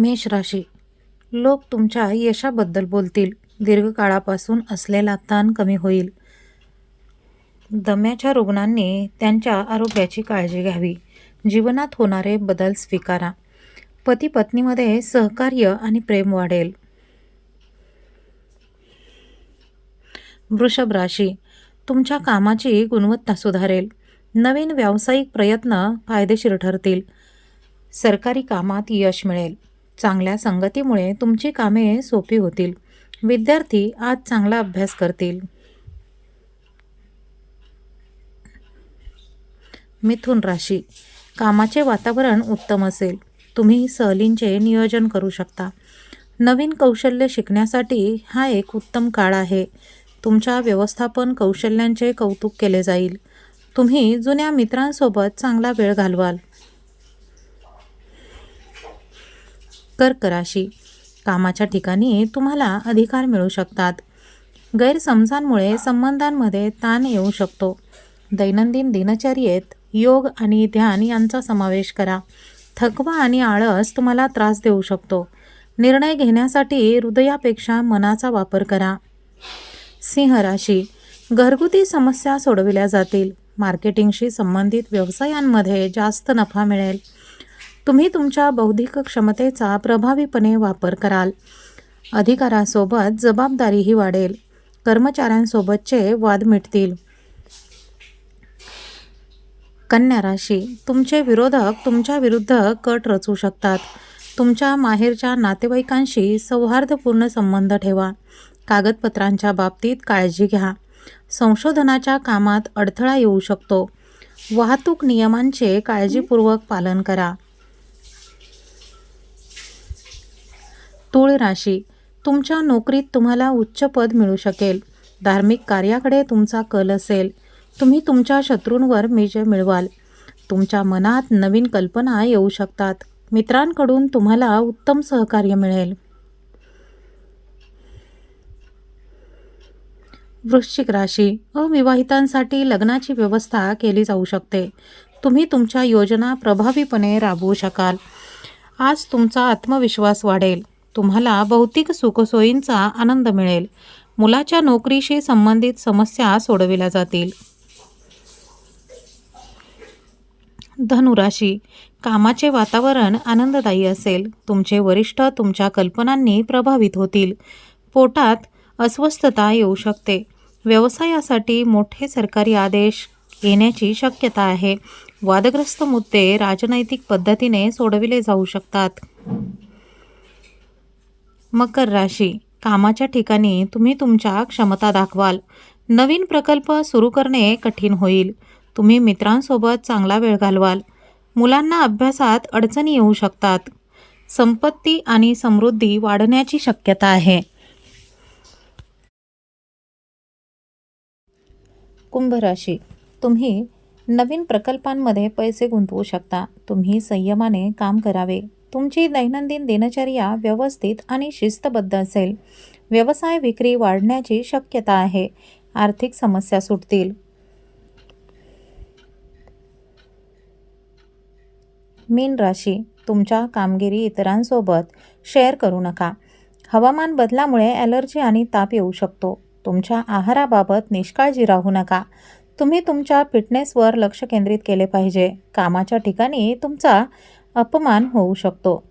मेष राशी. लोक तुमच्या यशाबद्दल बोलतील. दीर्घकाळापासून असलेला ताण कमी होईल. दम्याच्या रुग्णांनी त्यांच्या आरोग्याची काळजी घ्यावी. जीवनात होणारे बदल स्वीकारा. पती पत्नीमध्ये सहकार्य आणि प्रेम वाढेल. वृषभ राशी. तुमच्या कामाची गुणवत्ता सुधारेल. नवीन व्यावसायिक प्रयत्न फायदेशीर ठरतील. सरकारी कामात यश मिळेल. चांगल्या संगतीमुळे तुमची कामे सोपी होतील. विद्यार्थी आज चांगला अभ्यास करतील. मिथुन राशी. कामाचे वातावरण उत्तम असेल. तुम्ही सहलींचे नियोजन करू शकता. नवीन कौशल्य शिकण्यासाठी हा एक उत्तम काळ आहे. तुमच्या व्यवस्थापन कौशल्यांचे कौतुक केले जाईल. तुम्ही जुन्या मित्रांसोबत चांगला वेळ घालवाल. कर्कराशी कामाच्या ठिकाणी तुम्हाला अधिकार मिळू शकतात. गैरसमजांमुळे संबंधांमध्ये ताण येऊ शकतो. दैनंदिन दिनचर्येत योग आणि ध्यान यांचा समावेश करा. थकवा आणि आळस तुम्हाला त्रास देऊ शकतो. निर्णय घेण्यासाठी हृदयापेक्षा मनाचा वापर करा. सिंह राशी. घरगुती समस्या सोडविल्या जातील. मार्केटिंगशी संबंधित व्यवसायांमध्ये जास्त नफा मिळेल. तुम्ही तुमच्या बौद्धिक क्षमतेचा प्रभावीपणे वापर कराल. अधिकारासोबत जबाबदारीही वाढेल. कर्मचाऱ्यांसोबतचे वाद मिटतील. कन्या राशी. तुमचे विरोधक तुमच्या विरुद्ध कट रचू शकतात. तुमच्या माहेरच्या नातेवाईकांशी सौहार्दपूर्ण संबंध ठेवा. कागदपत्रांच्या बाबतीत काळजी घ्या. संशोधनाच्या कामात अडथळा येऊ शकतो. वाहतूक नियमांचे काळजीपूर्वक पालन करा. तूळ राशी. तुमच्या नोकरीत तुम्हाला उच्च पद मिळू शकेल. धार्मिक कार्याकडे तुमचा कल असेल. तुम्ही तुमच्या शत्रूंवर विजय मिळवाल. तुमच्या मनात नवीन कल्पना येऊ शकतात. मित्रांकडून तुम्हाला उत्तम सहकार्य मिळेल. वृश्चिक राशी. अविवाहितांसाठी लग्नाची व्यवस्था केली जाऊ शकते. तुम्ही तुमच्या योजना प्रभावीपणे राबवू शकाल. आज तुमचा आत्मविश्वास वाढेल. तुम्हाला भौतिक सुखसोयींचा आनंद मिळेल. मुलाच्या नोकरीशी संबंधित समस्या सोडविल्या जातील. धनुराशी कामाचे वातावरण आनंददायी असेल. तुमचे वरिष्ठ तुमच्या कल्पनांनी प्रभावित होतील. पोटात अस्वस्थता येऊ शकते. व्यवसायासाठी मोठे सरकारी आदेश येण्याची शक्यता आहे. वादग्रस्त मुद्दे राजनैतिक पद्धतीने सोडविले जाऊ शकतात. मकर राशी. कामाच्या ठिकाणी तुम्ही तुमच्या क्षमता दाखवाल. नवीन प्रकल्प सुरू करणे कठीण होईल. तुम्ही मित्रांसोबत चांगला वेळ घालवाल. मुलांना अभ्यासात अडचणी येऊ शकतात. संपत्ती आणि समृद्धी वाढण्याची शक्यता आहे. कुंभ राशी. तुम्ही नवीन प्रकल्पांमध्ये पैसे गुंतवू शकता. तुम्ही संयमाने काम करावे. तुमची दैनंदिन दिनचर्या व्यवस्थित आणि शिस्तबद्ध असेल. व्यवसाय विक्री वाढण्याची शक्यता आहे. आर्थिक समस्या सुटतील. मीन राशी तुमच्या कामगिरी इतरांसोबत शेअर करू नका. हवामान बदलामुळे ॲलर्जी आणि ताप येऊ शकतो. तुमच्या आहाराबाबत निष्काळजी राहू नका. तुम्ही तुमच्या फिटनेसवर लक्ष केंद्रित केले पाहिजे. कामाच्या ठिकाणी तुमचा अपमान होऊ शकतो.